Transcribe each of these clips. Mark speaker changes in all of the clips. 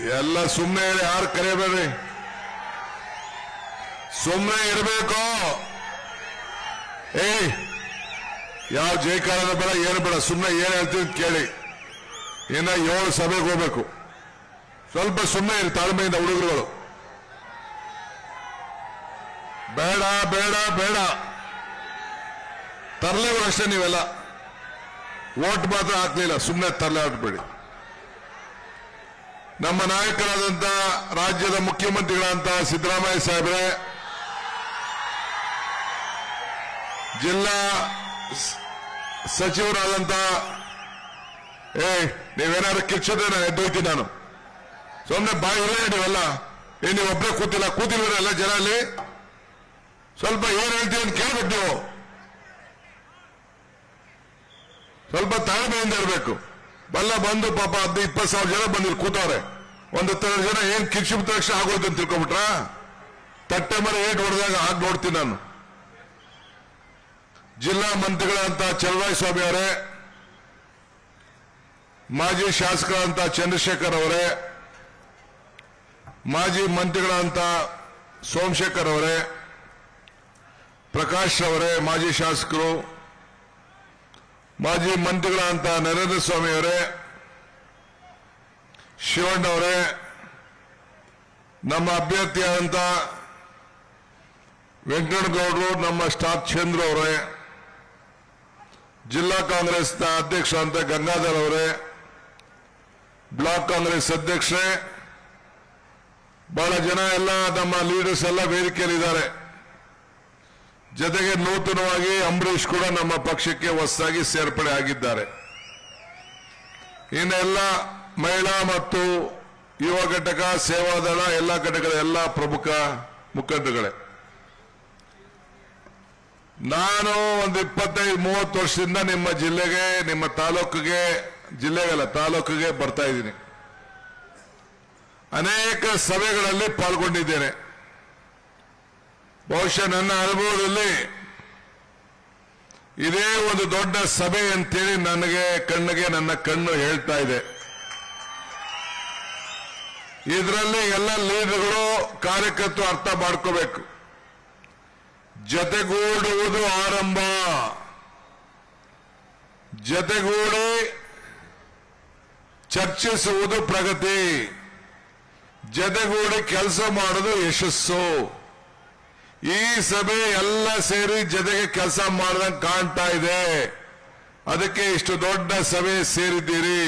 Speaker 1: ಎಲ್ಲ ಸುಮ್ಮನೆ ಯಾರು ಕರೆಯಬೇಡ್ರಿ ಸುಮ್ಮನೆ ಇರಬೇಕು. ಏಯ್, ಯಾವ ಜೈಕಾರದ ಬೇಡ, ಏನು ಬೇಡ ಸುಮ್ಮನೆ ಏನ್ ಹೇಳ್ತೀನಿ ಕೇಳಿ. ಇನ್ನ ಏಳು ಸಭೆಗೆ ಹೋಗ್ಬೇಕು. ಸ್ವಲ್ಪ ಸುಮ್ಮನೆ ಇರಿ, ತಾಳ್ಮೆಯಿಂದ ಹುಡುಗರುಗಳು. ಬೇಡ ಬೇಡ ಬೇಡ. ತರಲೇವರು ಅಷ್ಟೇ ನೀವೆಲ್ಲ. ಓಟ್ ಮಾತ್ರ ಹಾಕ್ಲಿಲ್ಲ ಸುಮ್ಮನೆ ತರಲೆ ಆಡ್ಬೇಡಿ ನಮ್ಮ ನಾಯಕರಾದಂತ ರಾಜ್ಯದ ಮುಖ್ಯಮಂತ್ರಿಗಳಂತ ಸಿದ್ದರಾಮಯ್ಯ ಸಾಹೇಬ್ರೆ, ಜಿಲ್ಲಾ ಸಚಿವರಾದಂತ, ಏ, ನೀವೇನಾದ್ರು ಕಿರ್ಚಿದ್ರೆ ನಾನು ನಾನು. ಸುಮ್ಮನೆ ಬಾಯಿ ಇರಲೇ ನೀವೆಲ್ಲ ಏ, ನೀವು ಒಬ್ಬರೇ ಕೂತಿಲ್ಲ ಎಲ್ಲ ಜನ ಅಲ್ಲಿ? ಸ್ವಲ್ಪ ಏನ್ ಹೇಳ್ತೀವಿ ಅಂತ ಕೇಳ್ಬೇಕು ನೀವು. ಸ್ವಲ್ಪ ತಾಳ್ಮೆಯಿಂದ ಇರಬೇಕು. ಬಲ್ಲ ಬಂದು ಪಾಪ ಹದ್ದು ಇಪ್ಪತ್ತು ಸಾವಿರ ಜನ ಬಂದಿರು ಕೂತವ್ರೆ. ಒಂದು ಹತ್ತರ ಜನ ಏನ್ ಕಿಕ್ಷಿಪ್ ತಕ್ಷ ತಕ್ಷಣ ಆಗೋಯ್ತು ಅಂತ ತಿಳ್ಕೊಂಬಿಟ್ರ ತಟ್ಟೆ ಮರ ಏಟ್ ಹೊಡೆದಾಗ ಆಗ ನೋಡ್ತೀನಿ ನಾನು. ಜಿಲ್ಲಾ ಮಂತ್ರಿಗಳಂತ ಸ್ವಾಮಿ ಅವರೇ, ಮಾಜಿ ಶಾಸಕರಂತ ಚಂದ್ರಶೇಖರ್ ಅವರೇ, ಮಾಜಿ ಮಂತ್ರಿಗಳಂತ ಸೋಮಶೇಖರ್ ಅವರೇ, ಪ್ರಕಾಶ್ ಅವರೇ, ಮಾಜಿ ಶಾಸಕರು ಮಾಜಿ ಮಂತ್ರಿಗಳಂತ ನರೇಂದ್ರ ಸ್ವಾಮಿ ಅವರೇ ಶಿವಣ್ಣವರೇ ನಮ್ಮ ಅಭ್ಯರ್ಥಿಯಾದಂತ ವೆಂಕಟಗೌಡರು, ನಮ್ಮ ಸ್ಟಾಫ್ ಚಂದ್ರ ಅವರೇ, ಜಿಲ್ಲಾ ಕಾಂಗ್ರೆಸ್ನ ಅಧ್ಯಕ್ಷ ಅಂತ ಗಂಗಾಧರ್ ಅವರೇ, ಬ್ಲಾಕ್ ಕಾಂಗ್ರೆಸ್ ಅಧ್ಯಕ್ಷರೇ, ಬಹಳ ಜನ ಎಲ್ಲ ನಮ್ಮ ಲೀಡರ್ಸ್ ಎಲ್ಲ ವೇದಿಕೆಯಲ್ಲಿದ್ದಾರೆ. ಜೊತೆಗೆ ನೂತನವಾಗಿ ಅಂಬರೀಷ್ ಕೂಡ ನಮ್ಮ ಪಕ್ಷಕ್ಕೆ ಹೊಸದಾಗಿ ಸೇರ್ಪಡೆ ಆಗಿದ್ದಾರೆ. ಇನ್ನೆಲ್ಲ ಮಹಿಳಾ ಮತ್ತು ಯುವ ಘಟಕ ಸೇವಾದಳ ಎಲ್ಲ ಘಟಕದ ಎಲ್ಲ ಪ್ರಮುಖ ಮುಖಂಡಗಳೇ ನಾನು ಒಂದು ಇಪ್ಪತ್ತೈದು, ಮೂವತ್ತು ವರ್ಷದಿಂದ ನಿಮ್ಮ ಜಿಲ್ಲೆಗೆ, ನಿಮ್ಮ ತಾಲೂಕಿಗೆ, ಜಿಲ್ಲೆಗಲ್ಲ, ತಾಲೂಕಿಗೆ ಬರ್ತಾ ಇದ್ದೀನಿ. ಅನೇಕ ಸಭೆಗಳಲ್ಲಿ ಪಾಲ್ಗೊಂಡಿದ್ದೇನೆ. ಬಹುಶಃ ನನ್ನ ಅನುಭವದಲ್ಲಿ ಇದೇ ಒಂದು ದೊಡ್ಡ ಸಭೆ ಅಂತೇಳಿ ನನಗೆ ಕಣ್ಣಿಗೆ ನನ್ನ ಕಣ್ಣು ಹೇಳ್ತಾ ಇದೆ. ಇದರಲ್ಲಿ ಎಲ್ಲ ಲೀಡರ್ಗಳು ಕಾರ್ಯಕರ್ತರು ಅರ್ಥ ಮಾಡ್ಕೋಬೇಕು. ಜತೆಗೂಡುವುದು ಆರಂಭ. ಜತೆಗೂಡಿ ಚರ್ಚಿಸುವುದು ಪ್ರಗತಿ. ಜತೆಗೂಡಿ ಕೆಲಸ ಮಾಡೋದು ಯಶಸ್ಸು. ಈ ಸಭೆ ಎಲ್ಲ ಸೇರಿ ಜೊತೆಗೆ ಕೆಲಸ ಮಾಡ್ದಂಗೆ ಕಾಣ್ತಾ ಇದೆ. ಅದಕ್ಕೆ ಇಷ್ಟು ದೊಡ್ಡ ಸಭೆ ಸೇರಿದ್ದೀರಿ.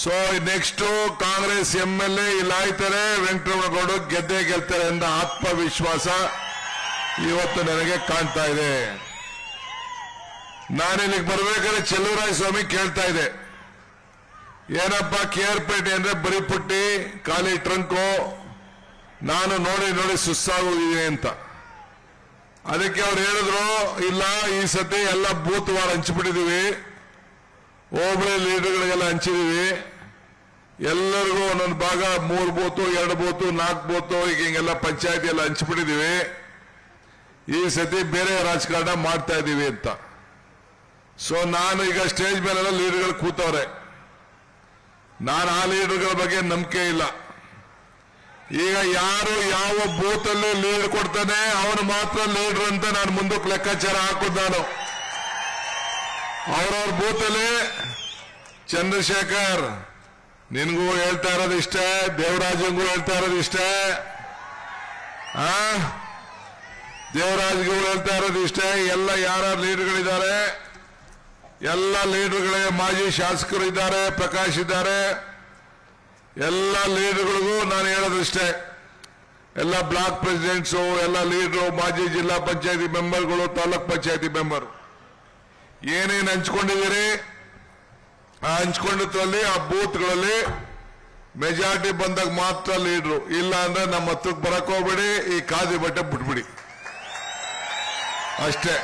Speaker 1: So next Congress M L A ಇಲ್ಲಾಯ್ತಾರೆ, ವೆಂಕಟರಮಣಗೌಡರು ವೆಂಕಟರಮಣಗೌಡ ಗೆದ್ದೆ ಗೆಲ್ತಾರೆ ಎಂದ ಆತ್ಮವಿಶ್ವಾಸ ಇವತ್ತು ನನಗೆ ಕಾಣ್ತಾ ಇದೆ. ನಾನಿಲ್ಲಿಗೆ ಬರ್ಬೇಕಾದ್ರೆ ಚೆಲುವರಾಯ ಸ್ವಾಮಿ ಕೇಳ್ತಾ ಇದೆ. ಏನಪ್ಪ, ಕೆ ಆರ್ ಪೇಟೆ ಅಂದ್ರೆ ಬರೀ ಪುಟ್ಟಿ ಖಾಲಿ ಟ್ರಂಕು ನಾನು ನೋಡಿ ನೋಡಿ ಸುಸ್ತಾಗೋಗಿದೆ ಅಂತ. ಅದಕ್ಕೆ ಅವ್ರು ಹೇಳಿದ್ರು, ಇಲ್ಲ, ಈ ಸತಿ ಎಲ್ಲ ಬೂತ್ ವಾರ ಹಂಚಿಬಿಟ್ಟಿದೀವಿ. ಹೋಬಳಿ ಲೀಡರ್ಗಳಿಗೆಲ್ಲ ಹಂಚಿದೀವಿ. ಎಲ್ಲರಿಗೂ ಒಂದೊಂದು ಭಾಗ, ಮೂರು ಬೂತು ಎರಡು ಬೂತು ನಾಲ್ಕು ಬೂತು ಈಗ ಹಿಂಗೆಲ್ಲ ಪಂಚಾಯತಿ ಎಲ್ಲ ಹಂಚಿಬಿಟ್ಟಿದೀವಿ. ಈ ಸತಿ ಬೇರೆ ರಾಜಕಾರಣ ಮಾಡ್ತಾ ಇದ್ದೀವಿ ಅಂತ. ಸೊ ನಾನು ಈಗ ಸ್ಟೇಜ್ ಮೇಲೆಲ್ಲ ಲೀಡರ್ಗಳು ಕೂತವ್ರೆ. ನಾನು ಆ ಲೀಡರ್ಗಳ ಬಗ್ಗೆ ನಂಬಿಕೆ ಇಲ್ಲ. ಈಗ ಯಾರು ಯಾವ ಬೂತ್ ಅಲ್ಲಿ ಲೀಡ್ ಕೊಡ್ತಾನೆ ಅವನು ಮಾತ್ರ ಲೀಡರ್ ಅಂತ ನಾನು ಮುಂದಕ್ಕೆ ಲೆಕ್ಕಾಚಾರ ಹಾಕೋದು ನಾನು. ಅವ್ರವ್ರ ಬೂತ್ ಅಲ್ಲಿ ಚಂದ್ರಶೇಖರ್, ನಿನ್ಗೂ ಹೇಳ್ತಾ ಇರೋದು ಇಷ್ಟೇ, ದೇವರಾಜಂಗೂ ಹೇಳ್ತಾ ಇರೋದು ಇಷ್ಟೇ. ಆ? ದೇವರಾಜ್ಗೂ ಹೇಳ್ತಾ ಇರೋದು ಇಷ್ಟೇ, ಎಲ್ಲ ಯಾರ್ಯಾರು ಲೀಡರ್ಗಳಿದ್ದಾರೆ, ಎಲ್ಲ ಲೀಡರ್ಗಳೇ ಮಾಜಿ ಶಾಸಕರು ಇದ್ದಾರೆ, ಪ್ರಕಾಶ್ ಇದ್ದಾರೆ. ಎಲ್ಲ ಲೀಡರ್ಗಳಿಗೂ ನಾನು ಹೇಳೋದಿಷ್ಟೇ, ಎಲ್ಲ ಬ್ಲಾಕ್ ಪ್ರೆಸಿಡೆಂಟ್ಸು, ಎಲ್ಲ ಲೀಡರು, ಮಾಜಿ ಜಿಲ್ಲಾ ಪಂಚಾಯತಿ ಮೆಂಬರ್ಗಳು, ತಾಲೂಕ್ ಪಂಚಾಯತಿ ಮೆಂಬರ್. ಏನೇನು ಹಂಚ್ಕೊಂಡಿದ್ದೀರಿ? ಆ ಹಂಚ್ಕೊಂಡಿದ್ರಲ್ಲಿ ಆ ಬೂತ್ಗಳಲ್ಲಿ ಮೆಜಾರಿಟಿ ಬಂದಾಗ ಮಾತ್ರ ಲೀಡ್ರು. ಇಲ್ಲ ಅಂದ್ರೆ ನಮ್ಮ ಹತ್ರಕ್ಕೆ ಬರಕ್ ಹೋಗ್ಬೇಡಿ, ಈ ಖಾದಿ ಬಟ್ಟೆ ಬಿಟ್ಬಿಡಿ. ಅಷ್ಟೇ.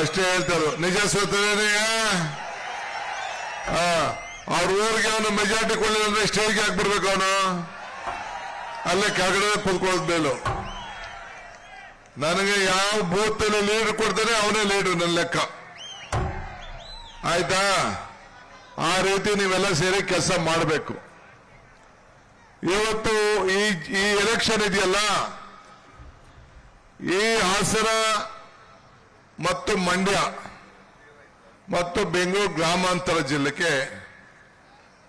Speaker 1: ಅಷ್ಟೇ ಹೇಳ್ತಾರೆ ನಿಜ ಸತ್ತದೇನೆಯ ಅವ್ರ ಊರಿಗೆ ಅವನು ಮೆಜಾರಿಟಿ ಕೊಡಲಿಲ್ಲ ಅಂದ್ರೆ ಸ್ಟೇಜ್ಗೆ ಬರ್ಬೇಕು ಅವನು. ಅಲ್ಲೇ ಕೆಳಗಡೆ ಕೂತ್ಕೊಳ್ಳೋದು ಮೇಲು. ನನಗೆ ಯಾವ ಬೂತ್ ಲೀಡರ್ ಕೊಡ್ತಾನೆ ಅವನೇ ಲೀಡರ್ ನನ್ನ ಲೆಕ್ಕ. ಆಯ್ತಾ? ಆ ರೀತಿ ನೀವೆಲ್ಲ ಸೇರಿ ಕೆಲಸ ಮಾಡಬೇಕು. ಇವತ್ತು ಈ ಈ ಎಲೆಕ್ಷನ್ ಇದೆಯಲ್ಲ, ಈ ಹಾಸನ ಮತ್ತು ಮಂಡ್ಯ ಮತ್ತು ಬೆಂಗಳೂರು ಗ್ರಾಮಾಂತರ ಜಿಲ್ಲೆಗೆ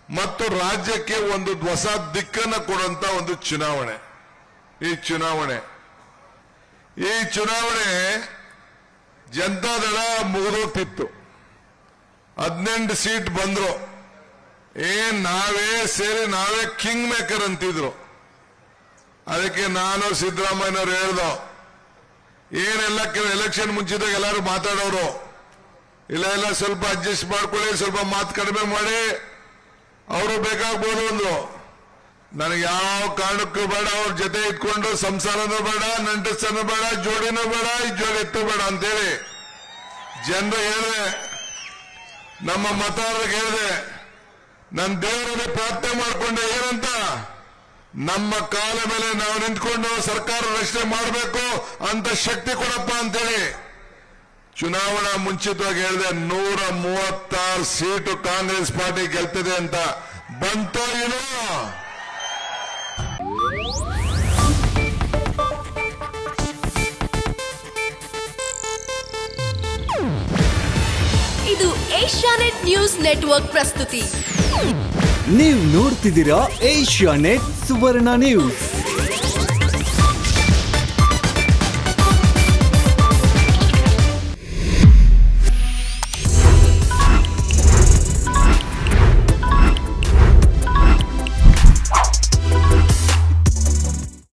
Speaker 1: ಮತ್ತು ರಾಜ್ಯಕ್ಕೆ ಒಂದು ಹೊಸ ದಿಕ್ಕನ್ನು ಕೊಡುವಂತ ಒಂದು ಚುನಾವಣೆ. ಈ ಚುನಾವಣೆ. ಈ ಚುನಾವಣೆ ಜನತಾದಳ ಮುಗಿದೋಗ್ತಿತ್ತು ಹದಿನೆಂಟು ಸೀಟ್ ಬಂದ್ರು. ಏ, ನಾವೇ ಸೇರಿ ನಾವೇ ಕಿಂಗ್ ಮೇಕರ್ ಅಂತಿದ್ರು. ಅದಕ್ಕೆ ನಾನು ಸಿದ್ದರಾಮಯ್ಯನವ್ರು ಹೇಳ್ದು, ಏನೆಲ್ಲ ಎಲೆಕ್ಷನ್ ಮುಂಚಿದಾಗ ಎಲ್ಲರೂ ಮಾತಾಡೋರು, ಇಲ್ಲ ಎಲ್ಲ ಸ್ವಲ್ಪ ಅಡ್ಜಸ್ಟ್ ಮಾಡ್ಕೊಳ್ಳಿ, ಸ್ವಲ್ಪ ಮಾತು ಕಡಿಮೆ ಮಾಡಿ. ಅವರು ಬೇಕಾಗ್ಬೋದು ಅಂದ್ರು. ನನಗೆ ಯಾವ ಕಾರಣಕ್ಕೂ ಬೇಡ, ಅವ್ರ ಜೊತೆ ಇಟ್ಕೊಂಡು ಸಂಸಾರನೂ ಬೇಡ ನಂಟಸ್ತನೂ ಬೇಡ, ಜೋಡಿನೂ ಬೇಡ ಜೋಡಿ ಎತ್ತು ಬೇಡ ಅಂತೇಳಿ ಜನರು ಹೇಳಿದೆ. ನಮ್ಮ ಮತದಾರರಿಗೆ ಹೇಳಿದೆ ನನ್ನ ದೇವರಲ್ಲಿ ಪ್ರಾರ್ಥನೆ ಮಾಡಿಕೊಂಡೆ, ಏನಂತ? ನಮ್ಮ ಕಾಲ ಮೇಲೆ ನಾವು ನಿಂತ್ಕೊಂಡು ಸರ್ಕಾರ ರಚನೆ ಮಾಡಬೇಕು, ಅಂತ ಶಕ್ತಿ ಕೊಡಪ್ಪ ಅಂತೇಳಿ. ಚುನಾವಣಾ ಮುಂಚಿತವಾಗಿ ಹೇಳಿದೆ ನೂರ ಮೂವತ್ತಾರು ಸೀಟು ಕಾಂಗ್ರೆಸ್ ಪಾರ್ಟಿ ಗೆಲ್ತದೆ ಅಂತ. ಬಂತೋ ಏನೋ
Speaker 2: ಇದು ಏಷ್ಯಾನೆಟ್ ನ್ಯೂಸ್ ನೆಟ್ವರ್ಕ್ ಪ್ರಸ್ತುತಿ.
Speaker 3: ನೀವು ನೋಡ್ತಿದ್ದೀರಾ ಏಷ್ಯಾ ನೆಟ್ ಸುವರ್ಣ ನ್ಯೂಸ್.